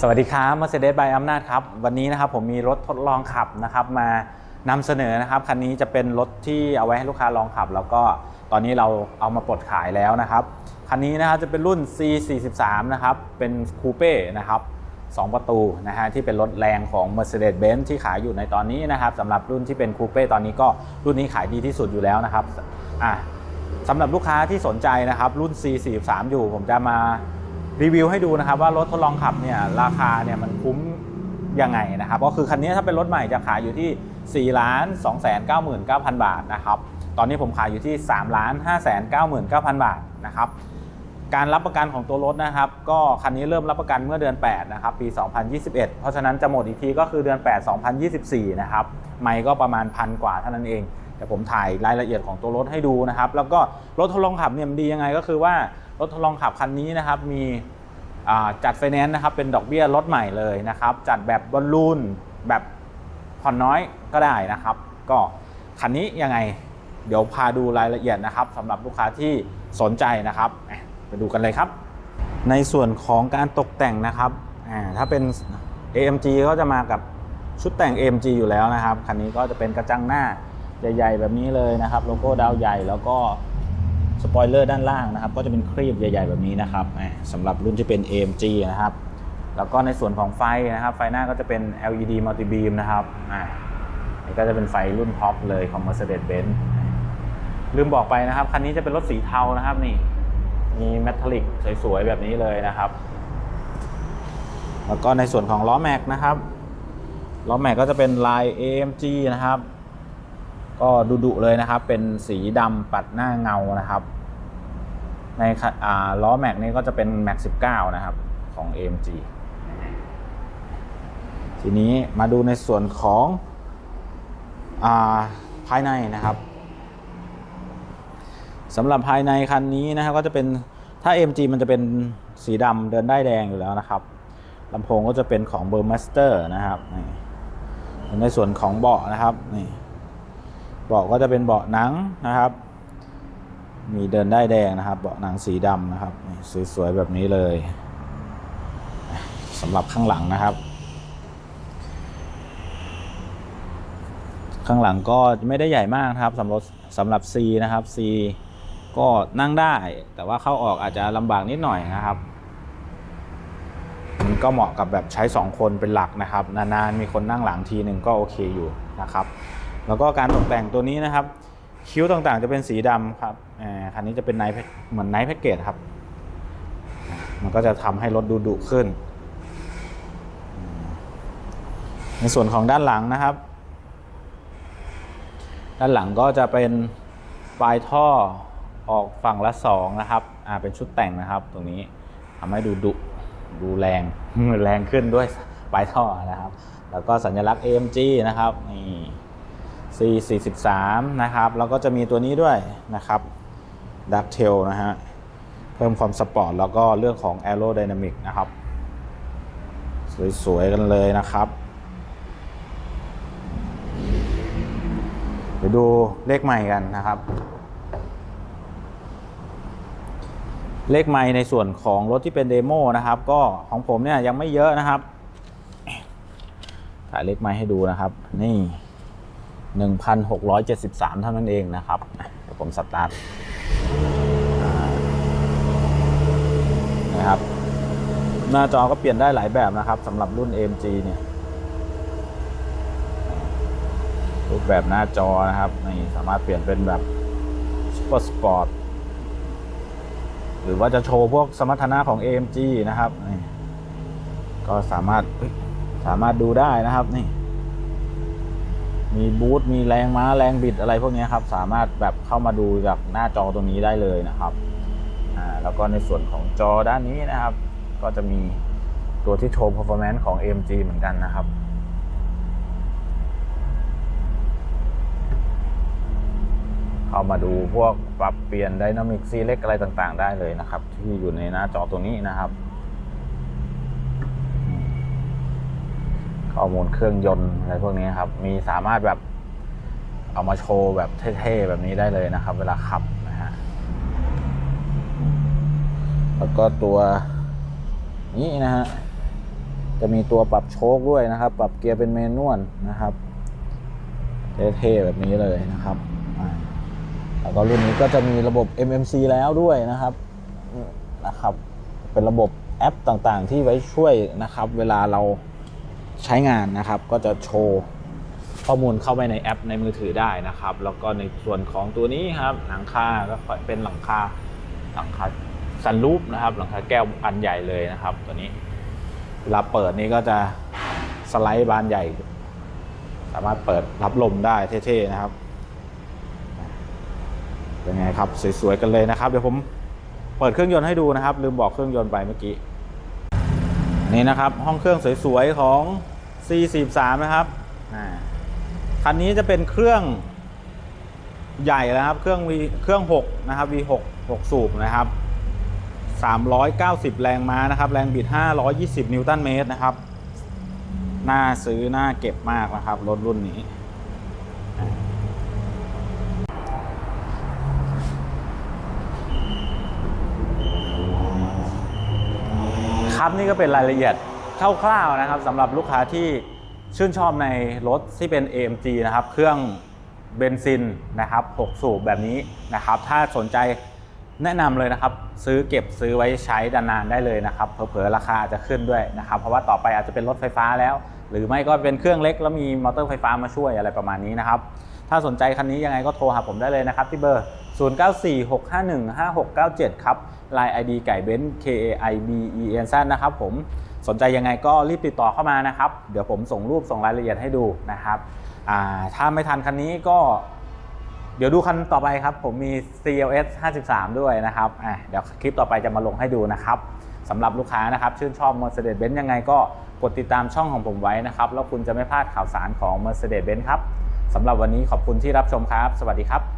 สวัสดีครับ Mercedes by อำนาจครับ วันนี้นะครับผมมีรถทดลองขับนะครับมานำเสนอนะครับ คันนี้จะเป็นรถที่เอาไว้ให้ลูกค้าลองขับ แล้วก็ตอนนี้เราเอามาปลดขายแล้วนะครับ คันนี้นะครับจะเป็นรุ่น C43 นะครับ เป็นคูเป้นะครับ2 ประตูนะฮะที่เป็นรถแรงของ Mercedes-Benz ที่ขายอยู่ในตอนนี้นะครับสำหรับรุ่นที่เป็นคูเป้ตอนนี้ก็รุ่นนี้ขายดีที่สุดอยู่แล้วนะครับอะสำหรับลูกค้าที่สนใจนะครับรุ่น C43 อยู่ผมจะมา รีวิวให้ดูนะครับว่ารถทดลองขับเนี่ยราคาเนี่ยมันคุ้มยังไงนะครับก็คือคันนี้ถ้าเป็นรถใหม่จะขายอยู่ที่4ล้าน2 9 9 0 0 0 บาทนะครับตอนนี้ผมขายอยู่ที่3ล้าน5 9 9 0 0 0 บาทนะครับการรับประกันของตัวรถนะครับ ก็คันนี้เริ่มรับประกันเมื่อเดือน8นะครับปี 2021 เพราะฉะนั้นจะหมดอีกทีก็คือเดือน 8 2024 นะครับไม่ก็ประมาณพันกว่าเท่านั้นเอง แต่ผมถ่ายรายละเอียดของตัวรถให้ดูนะครับ แล้วก็รถทดลองขับเนี่ยมันดียังไงก็คือว่ารถทดลองขับคันนี้นะครับมีจัดไฟแนนซ์นะครับเป็นดอกเบี้ยรถใหม่เลยนะครับ จัดแบบบอลลูนแบบผ่อนน้อยก็ได้นะครับ ก็คันนี้ยังไงเดี๋ยวพาดูรายละเอียดนะครับสำหรับลูกค้าที่สนใจนะครับไปดูกันเลยครับ ในส่วนของการตกแต่งนะครับถ้าเป็น AMG ก็จะมากับชุดแต่ง AMG อยู่แล้วนะครับคันนี้ก็จะเป็นกระจังหน้า ใหญ่ ๆ แบบนี้เลยนะครับ โลโก้ดาวใหญ่แล้วก็สปอยเลอร์ด้านล่างนะครับ ก็จะเป็นครีบใหญ่ ๆ แบบนี้นะครับสำหรับรุ่นที่เป็น AMG นะครับ แล้วก็ในส่วนของไฟนะครับ ไฟหน้าก็จะเป็น LED multi beam นะครับอ่านี่ก็จะเป็นไฟรุ่นท็อปเลยของ Mercedes-Benz ลืมบอกไปนะครับ คันนี้จะเป็นรถสีเทานะครับนี่ มีแมทลิกสวย ๆ แบบนี้เลยนะครับ แล้วก็ในส่วนของล้อแม็กนะครับล้อแม็กก็จะเป็นลาย AMG นะครับ ก็ดุๆเลยนะครับ เป็นสีดำปัดหน้าเงานะครับ ในล้อแม็กนี่ก็จะเป็นแม็ก19 นะครับ ของ AMG ทีนี้มาดูในส่วนของอาภายในนะครับสำหรับภายในคันนี้นะครับก็จะเป็นถ้า MG มันจะเป็นสีดำเดินได้แดงอยู่แล้วนะครับลำโพงก็จะเป็นของ b u r m a s t e r นะครับนในส่วนของเบาะนะครับนี่ เบาะก็จะเป็นเบาะหนังนะครับ มีเดินได้แดงนะครับ เบาะหนังสีดำนะครับสวยๆแบบนี้เลยสำหรับข้างหลังนะครับ ข้างหลังก็ไม่ได้ใหญ่มากครับสำหรับสำหรับ C นะครับ C ก็นั่งได้ แต่ว่าเข้าออกอาจจะลำบากนิดหน่อยนะครับมันก็เหมาะกับแบบใช้ 2 คนเป็นหลักนะครับ นานๆมีคนนั่งหลังทีหนึ่งก็โอเคอยู่นะครับ แล้วก็การตกแต่งตัวนี้นะครับ คิ้วต่างๆจะเป็นสีดำครับคันนี้จะเป็นไนท์เหมือนไนท์แพ็กเกจครับ มันก็จะทำให้รถดูดุขึ้น ในส่วนของด้านหลังนะครับ ด้านหลังก็จะเป็นปลายท่อออกฝั่งละสองนะครับ อ่า เป็นชุดแต่งนะครับ ตรงนี้ทำให้ดูดุดูแรง แรงขึ้นด้วยปลายท่อนะครับ แล้วก็สัญลักษณ์ AMG นะครับ นี่ C43 นะครับ แล้วก็จะมีตัวนี้ด้วยนะครับ Dark Tail นะฮะ เพิ่มความสปอร์ตแล้วก็เรื่องของ Aerodynamic นะครับ สวย ๆ กันเลยนะครับเดี๋ยวดูเลขใหม่กันนะครับ เลขไมล์ในส่วนของรถที่เป็นเดโมนะครับ ก็ของผมเนี่ยยังไม่เยอะนะครับ ถ่ายเลขไมล์ให้ดูนะครับ นี่ 1,673 เท่านั้นเองนะครับเดี๋ยวผมสตาร์ทนะครับ หน้าจอก็เปลี่ยนได้หลายแบบนะครับสำหรับรุ่น AMG เนี่ยรูปแบบหน้าจอนะครับนี่สามารถเปลี่ยนเป็นแบบ Super Sport หรือว่าจะโชว์พวกสมรรถนะของ AMG นะครับนี่ก็สามารถสามารถดูได้นะครับนี่ มีบูทมีแรงม้าแรงบิดอะไรพวกนี้ครับ สามารถแบบเข้ามาดูจากหน้าจอตรงนี้ได้เลยนะครับอ่าแล้วก็ในส่วนของจอด้านนี้นะครับ ก็จะมีตัวที่โชว์ performance ของ AMG เหมือนกันนะครับเข้ามาดูพวกปรับเปลี่ยน Dynamic Select อะไรต่างๆ ได้เลยนะครับ ที่อยู่ในหน้าจอตัวนี้นะครับ ข้อมูลเครื่องยนต์อะไรพวกนี้ครับ มีสามารถแบบเอามาโชว์แบบเท่ๆแบบนี้ได้เลยนะครับ เวลาขับนะฮะ แล้วก็ตัวนี้นะฮะ จะมีตัวปรับโชคด้วยนะครับ ปรับเกียร์เป็นเมนวลนะครับ เท่ๆแบบนี้เลยนะครับ แล้วก็รุ่นนี้ก็จะมีระบบ MMC แล้วด้วยนะครับ นะครับ เป็นระบบแอปต่างๆ ที่ไว้ช่วยนะครับ เวลาเรา ใช้งานนะครับ ก็จะโชว์ข้อมูลเข้าไปในแอปในมือถือได้นะครับ แล้วก็ในส่วนของตัวนี้ครับหลังคาก็เป็นหลังคาหลังคาซันรูปนะครับ หลังคาแก้วอันใหญ่เลยนะครับ ตัวนี้เวลาเปิดนี่ก็จะสไลด์บานใหญ่ สามารถเปิดรับลมได้เท่ๆนะครับเป็นไงครับสวยๆกันเลยนะครับ เดี๋ยวผมเปิดเครื่องยนต์ให้ดูนะครับ ลืมบอกเครื่องยนต์ไปเมื่อกี้ นี่นะครับ ห้องเครื่องสวยๆ ของ C43 นะครับคันนี้จะเป็นเครื่องใหญ่แล้วครับ เครื่อง V เครื่อง 6 นะครับ V6 6 สูบนะครับ 390 แรงม้านะครับ แรงบิด 520 นิวตันเมตรนะครับ น่าซื้อ น่าเก็บมากนะครับ รถรุ่นนี้ ครับนี่ก็เป็นรายละเอียดคร่าวๆนะครับสำหรับลูกค้าที่ชื่นชอบในรถที่เป็น AMG นะครับเครื่องเบนซินนะครับ6สูบแบบนี้นะครับ ถ้าสนใจแนะนำเลยนะครับ ซื้อเก็บซื้อไว้ใช้นานๆได้เลยนะครับเผลอๆราคาอาจจะขึ้นด้วยนะครับ เพราะว่าต่อไปอาจจะเป็นรถไฟฟ้าแล้ว หรือไม่ก็เป็นเครื่องเล็กแล้วมีมอเตอร์ไฟฟ้ามาช่วยอะไรประมาณนี้นะครับ ถ้าสนใจคันนี้ยังไงก็โทรหาผมได้เลยนะครับที่เบอร์ 0946515697 ครับ Line ID ไก่เบนซ์ K A I B E N Z นะครับผม สนใจยังไงก็รีบติดต่อเข้ามานะครับ เดี๋ยวผมส่งรูปส่งรายละเอียดให้ดูนะครับ ถ้าไม่ทันคันนี้ก็ เดี๋ยวดูคันต่อไปครับ ผมมี CLS 53 ด้วยนะครับ เดี๋ยวคลิปต่อไปจะมาลงให้ดูนะครับสำหรับลูกค้านะครับ ชื่นชอบ Mercedes-Benz ยังไงก็กดติดตามช่องของผมไว้นะครับ แล้วคุณจะไม่พลาดข่าวสารของ Mercedes-Benz ครับสำหรับวันนี้ขอบคุณที่รับชมครับ สวัสดีครับ